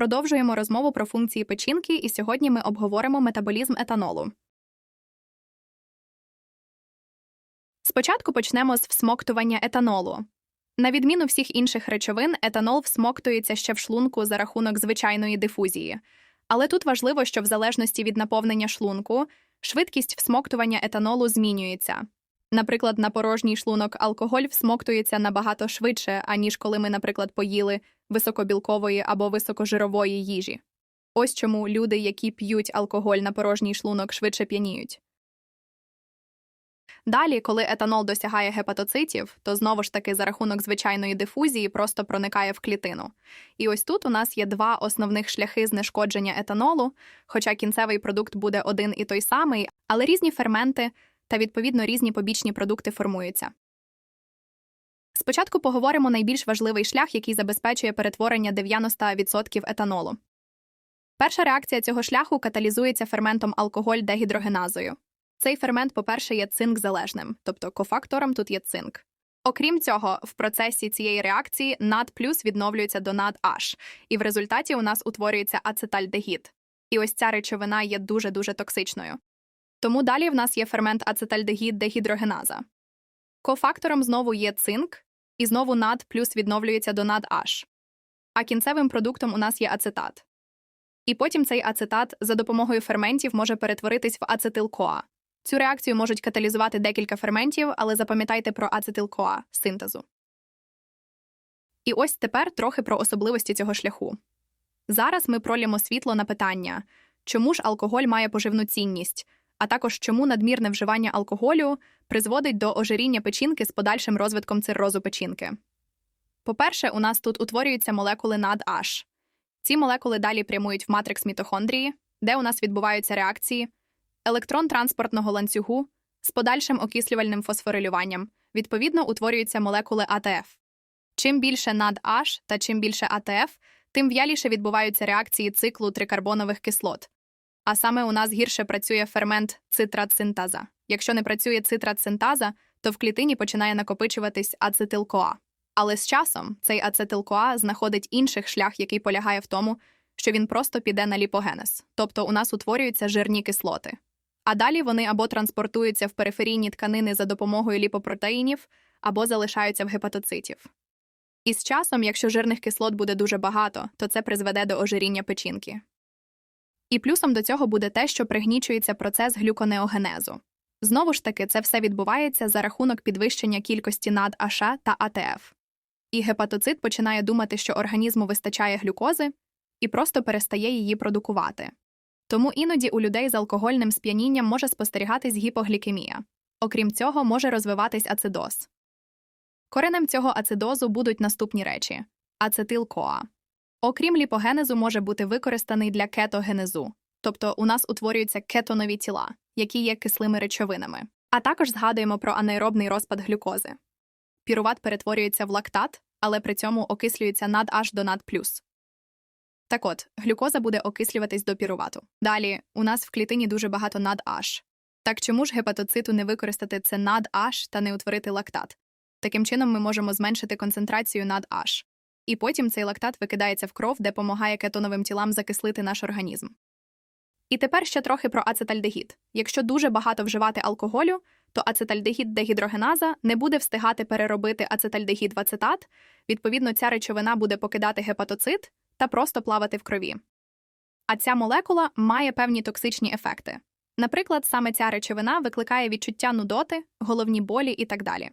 Продовжуємо розмову про функції печінки, і сьогодні ми обговоримо метаболізм етанолу. Спочатку почнемо з всмоктування етанолу. На відміну всіх інших речовин, етанол всмоктується ще в шлунку за рахунок звичайної дифузії. Але тут важливо, що в залежності від наповнення шлунку швидкість всмоктування етанолу змінюється. Наприклад, на порожній шлунок алкоголь всмоктується набагато швидше, аніж коли ми, наприклад, поїли високобілкової або високожирової їжі. Ось чому люди, які п'ють алкоголь на порожній шлунок, швидше п'яніють. Далі, коли етанол досягає гепатоцитів, то знову ж таки за рахунок звичайної дифузії просто проникає в клітину. І ось тут у нас є два основних шляхи знешкодження етанолу, хоча кінцевий продукт буде один і той самий, але різні ферменти та відповідно різні побічні продукти формуються. Спочатку поговоримо найбільш важливий шлях, який забезпечує перетворення 90% етанолу. Перша реакція цього шляху каталізується ферментом алкоголь дегідрогеназою. Цей фермент, по-перше, є цинк-залежним, тобто кофактором тут є цинк. Окрім цього, в процесі цієї реакції над плюс відновлюється до над H, і в результаті у нас утворюється ацетальдегід. І ось ця речовина є дуже-дуже токсичною. Тому далі в нас є фермент ацетальдегід дегідрогеназа. Кофактором знову є цинк, і знову над плюс відновлюється до над H. А кінцевим продуктом у нас є ацетат. І потім цей ацетат за допомогою ферментів може перетворитись в ацетил-КоА. Цю реакцію можуть каталізувати декілька ферментів, але запам'ятайте про ацетил-КоА – синтезу. І ось тепер трохи про особливості цього шляху. Зараз ми пролємо світло на питання, чому ж алкоголь має поживну цінність, а також чому надмірне вживання алкоголю призводить до ожиріння печінки з подальшим розвитком циррозу печінки. По-перше, у нас тут утворюються молекули над H. Ці молекули далі прямують в матрикс мітохондрії, де у нас відбуваються реакції електрон транспортного ланцюгу з подальшим окислювальним фосфорилюванням, відповідно утворюються молекули АТФ. Чим більше над H та чим більше АТФ, тим в'яліше відбуваються реакції циклу трикарбонових кислот. А саме у нас гірше працює фермент цитрацинтаза. Якщо не працює цитрацинтаза, то в клітині починає накопичуватись ацетил-КоА. Але з часом цей ацетил-КоА знаходить інших шлях, який полягає в тому, що він просто піде на ліпогенез, тобто у нас утворюються жирні кислоти. А далі вони або транспортуються в периферійні тканини за допомогою ліпопротеїнів, або залишаються в гепатоцитів. І з часом, якщо жирних кислот буде дуже багато, то це призведе до ожиріння печінки. І плюсом до цього буде те, що пригнічується процес глюконеогенезу. Знову ж таки, це все відбувається за рахунок підвищення кількості над АШ та АТФ. І гепатоцит починає думати, що організму вистачає глюкози і просто перестає її продукувати. Тому іноді у людей з алкогольним сп'янінням може спостерігатись гіпоглікемія. Окрім цього, може розвиватись ацидоз. Коренем цього ацидозу будуть наступні речі ацетил-КоА. Окрім ліпогенезу, може бути використаний для кетогенезу, тобто у нас утворюються кетонові тіла, які є кислими речовинами. А також згадуємо про анаеробний розпад глюкози. Піруват перетворюється в лактат, але при цьому окислюється над аж до над плюс. Так от, глюкоза буде окислюватись до пірувату. Далі, у нас в клітині дуже багато над аж. Так чому ж гепатоциту не використати це над аж та не утворити лактат? Таким чином ми можемо зменшити концентрацію над аж. І потім цей лактат викидається в кров, де допомагає кетоновим тілам закислити наш організм. І тепер ще трохи про ацетальдегід. Якщо дуже багато вживати алкоголю, то ацетальдегід дегідрогеназа не буде встигати переробити ацетальдегід в ацетат, відповідно, ця речовина буде покидати гепатоцит та просто плавати в крові. А ця молекула має певні токсичні ефекти. Наприклад, саме ця речовина викликає відчуття нудоти, головні болі і так далі.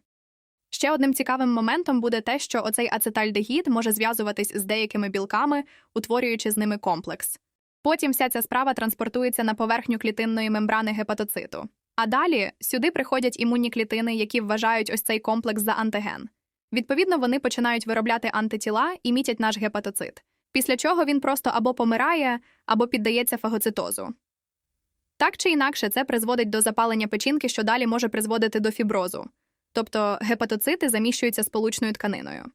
Ще одним цікавим моментом буде те, що оцей ацетальдегід може зв'язуватись з деякими білками, утворюючи з ними комплекс. Потім вся ця справа транспортується на поверхню клітинної мембрани гепатоциту. А далі сюди приходять імунні клітини, які вважають ось цей комплекс за антиген. Відповідно, вони починають виробляти антитіла і мітять наш гепатоцит, після чого він просто або помирає, або піддається фагоцитозу. Так чи інакше, це призводить до запалення печінки, що далі може призводити до фіброзу, тобто гепатоцити заміщуються сполучною тканиною.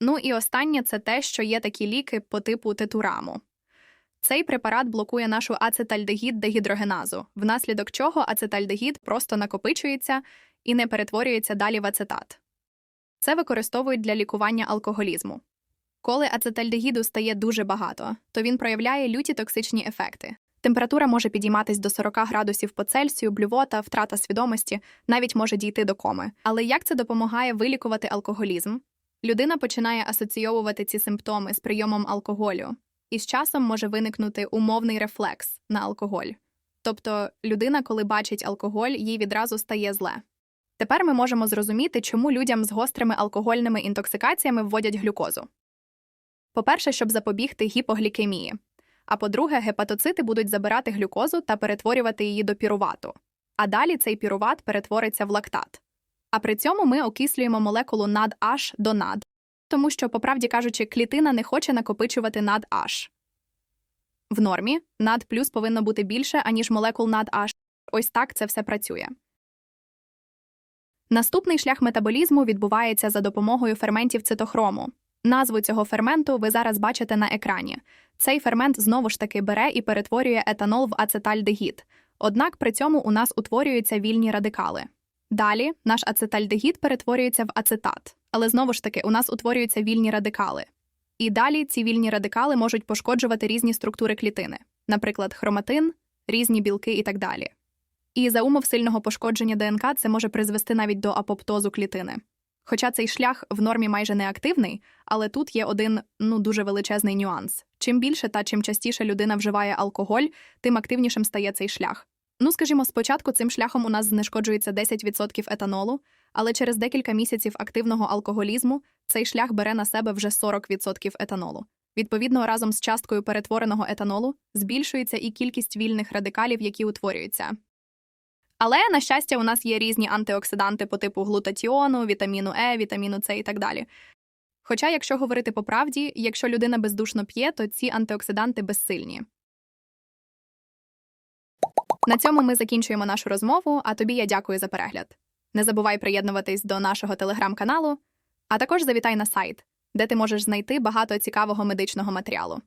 Ну і останнє це те, що є такі ліки по типу тетураму. Цей препарат блокує нашу ацетальдегід дегідрогеназу, внаслідок чого ацетальдегід просто накопичується і не перетворюється далі в ацетат. Це використовують для лікування алкоголізму. Коли ацетальдегіду стає дуже багато, то він проявляє люті токсичні ефекти. Температура може підійматись до 40 градусів по Цельсію, блювота, втрата свідомості, навіть може дійти до коми. Але як це допомагає вилікувати алкоголізм? Людина починає асоційовувати ці симптоми з прийомом алкоголю, і з часом може виникнути умовний рефлекс на алкоголь. Тобто людина, коли бачить алкоголь, їй відразу стає зле. Тепер ми можемо зрозуміти, чому людям з гострими алкогольними інтоксикаціями вводять глюкозу. По-перше, щоб запобігти гіпоглікемії. А по-друге, гепатоцити будуть забирати глюкозу та перетворювати її до пірувату. А далі цей піруват перетвориться в лактат. А при цьому ми окислюємо молекулу NAD-H до NAD, тому що, по правді кажучи, клітина не хоче накопичувати NAD-H. В нормі NAD плюс повинно бути більше, аніж молекул NAD-H. Ось так це все працює. Наступний шлях метаболізму відбувається за допомогою ферментів цитохрому. Назву цього ферменту ви зараз бачите на екрані. Цей фермент знову ж таки бере і перетворює етанол в ацетальдегід. Однак при цьому у нас утворюються вільні радикали. Далі наш ацетальдегід перетворюється в ацетат, але знову ж таки у нас утворюються вільні радикали. І далі ці вільні радикали можуть пошкоджувати різні структури клітини, наприклад, хроматин, різні білки і так далі. І за умов сильного пошкодження ДНК це може призвести навіть до апоптозу клітини. Хоча цей шлях в нормі майже не активний, але тут є один ну дуже величезний нюанс. Чим більше та чим частіше людина вживає алкоголь, тим активнішим стає цей шлях. Ну, скажімо, спочатку цим шляхом у нас знешкоджується 10% етанолу, але через декілька місяців активного алкоголізму цей шлях бере на себе вже 40% етанолу. Відповідно, разом з часткою перетвореного етанолу збільшується і кількість вільних радикалів, які утворюються. Але, на щастя, у нас є різні антиоксиданти по типу глутатіону, вітаміну Е, вітаміну С і так далі. Хоча, якщо говорити по правді, якщо людина бездушно п'є, то ці антиоксиданти безсильні. На цьому ми закінчуємо нашу розмову, а тобі я дякую за перегляд. Не забувай приєднуватись до нашого телеграм-каналу, а також завітай на сайт, де ти можеш знайти багато цікавого медичного матеріалу.